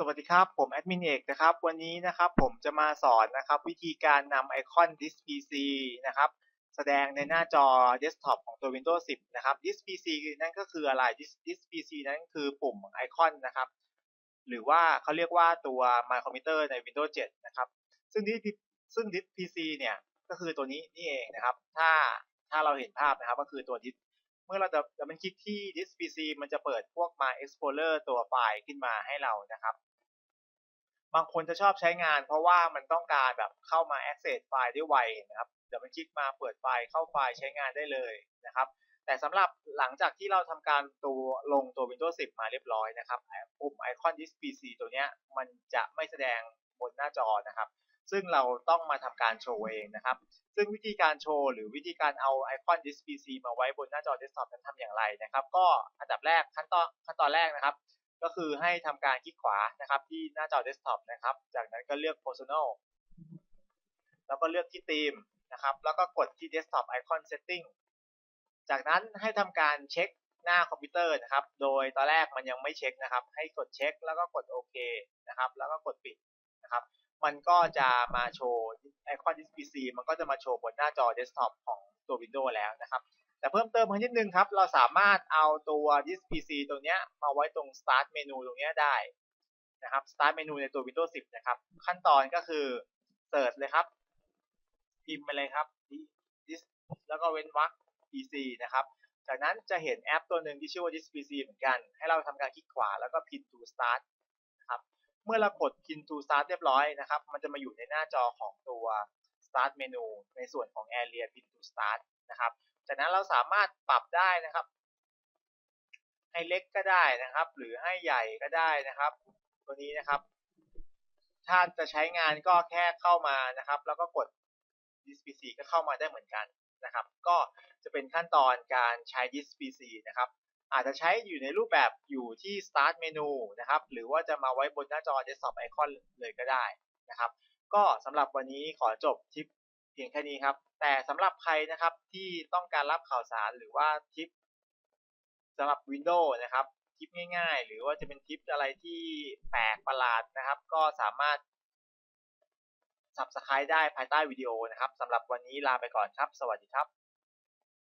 สวัสดีครับ ผมแอดมินเอกนะครับ วันนี้นะครับผมจะมาสอนนะครับ วิธีการนำไอคอน Disk PC นะครับ แสดงในหน้าจอเดสก์ท็อปของตัว Windows 10 นะครับ Disk PC นั่นก็คืออะไร Disk Disk PC นั่นคือปุ่มไอคอนนะครับ หรือว่าเขาเรียกว่าตัว My Computer ใน Windows 7 นะครับ ซึ่ง Disk ซึ่ง Disk PC เนี่ย ก็คือตัวนี้นี่เองนะครับ ถ้าถ้าเราเห็นภาพนะครับ ก็คือตัว Disk เมื่อเราจะจะมันคลิกที่ Disk PC มันจะเปิดพวก My Explorer ตัวไฟล์ขึ้นมาให้เรานะครับ บางคนจะชอบใช้งาน เพราะว่ามันต้องการแบบเข้ามา access ไฟล์ได้ไวนะครับเดี๋ยวมันคลิกมาเปิดไฟล์เข้าไฟล์ใช้งานได้เลยนะครับแต่สำหรับหลังจากที่เราทำการตัวลงตัว Windows 10 มาเรียบร้อยนะครับปุ่มไอคอน Disk PC ตัวเนี้ยมันจะไม่แสดงบนหน้าจอนะครับ ซึ่งเราต้องมาทำการโชว์เองนะครับ ซึ่งวิธีการโชว์หรือวิธีการเอาไอคอน Disk PC มาไว้บนหน้าจอเดสก์ท็อปนั้นทำอย่างไรนะครับ ก็อันดับแรกขั้นตอนขั้นตอนแรกนะครับ ก็คือให้ทำการคลิกขวานะครับ ที่หน้าจอเดสก์ท็อปนะครับ จากนั้นก็เลือก personal แล้วก็เลือกที่ธีมนะครับ แล้วก็กดที่ desktop icon setting จากนั้นให้ทำการเช็คหน้าคอมพิวเตอร์นะครับ โดยตอนแรกมันยังไม่เช็คนะครับ ให้กดเช็คแล้วก็กดโอเคนะครับ แล้วก็กดปิดนะครับ มันก็จะมาโชว์ไอคอน Disk PC มันก็จะมาโชว์บนหน้าจอเดสก์ท็อปของตัว Windows แล้วนะครับ แต่เพิ่มเติมเพิ่มนิดนึงครับ เราสามารถเอาตัว Disk PC ตรงเนี้ยมาไว้ตรง Start เมนูตรงเนี้ยได้นะครับ Start เมนูในตัว Windows 10 นะครับ ขั้นตอนก็คือเสิร์ชเลยครับ พิมพ์ไปเลยครับ Disk แล้วก็เว้นวรรค PC นะครับจากนั้นจะเห็นแอปตัวหนึ่งที่ชื่อว่า Disk PC เหมือนกัน ให้เราทำการคลิกขวาแล้วก็ Pin to Start นะครับ เมื่อเรากด Pin to Start เรียบร้อยนะครับ มันจะมาอยู่ในหน้าจอของตัว Start เมนูในส่วนของ Area Pin to Start นะครับ จากนั้นเราสามารถปรับได้นะครับ ให้เล็กก็ได้นะครับ หรือให้ใหญ่ก็ได้นะครับ ตัวนี้นะครับ ถ้าจะใช้งานก็แค่เข้ามานะครับ แล้วก็กด Disk PC ก็เข้ามาได้เหมือนกันนะครับ ก็จะเป็นขั้นตอนการใช้ Disk PC นะครับ อาจจะใช้อยู่ในรูปแบบอยู่ที่ Start เมนูนะครับ หรือว่าจะมาไว้บนหน้าจอ Desktop Icon เลยก็ได้นะครับ ก็สำหรับวันนี้ขอจบทิปเพียงแค่นี้ครับ แต่สำหรับใครนะครับที่ต้องการรับข่าวสารหรือว่าทิปสำหรับ Windows นะครับทิปง่ายๆ หรือว่าจะเป็นทิปอะไรที่แปลกประหลาดนะครับ ก็สามารถ Subscribe ได้ภายใต้วิดีโอนะครับสำหรับวันนี้ลาไปก่อนครับ สวัสดีครับ